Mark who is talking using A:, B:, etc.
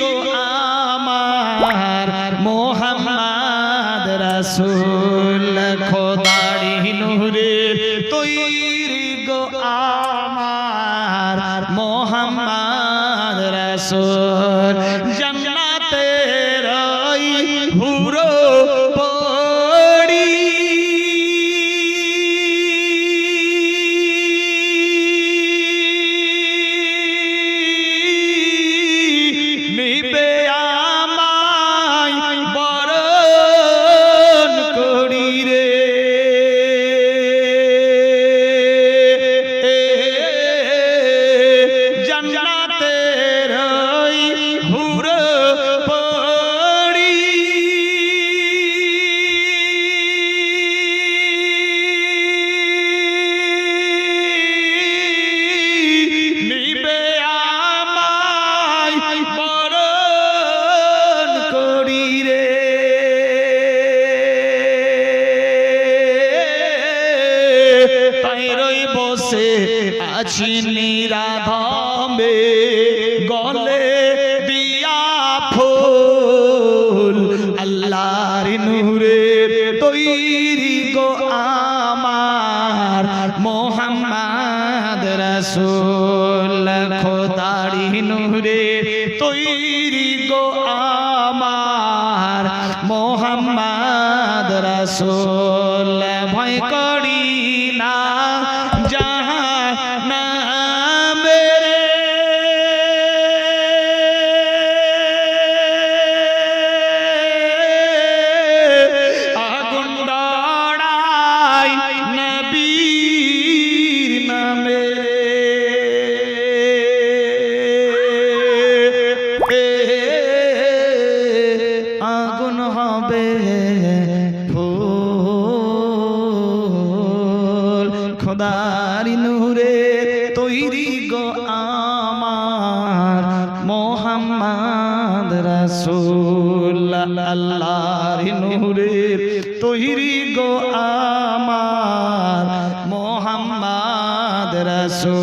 A: গো আমার মোহাম্মদ রসুল খোদাড়ি নূরে তৈরি গো আমার মোহাম্মদ রসুল। জন্ম বসে আছি নিরাধমে গলে দিয়া ফুল। আল্লাহর নূরের তৈরি গো আমার মোহাম্মদ রসুল। খোদারি নূরে তৈরি গো আমার মোহাম্মদ রসুল। ভয় করি না। খোদারি নূরে তৈরি গো আমার মোহাম্মদ আল্লাহর নূরে তৈরি গো আমার মোহাম্মদ রসুল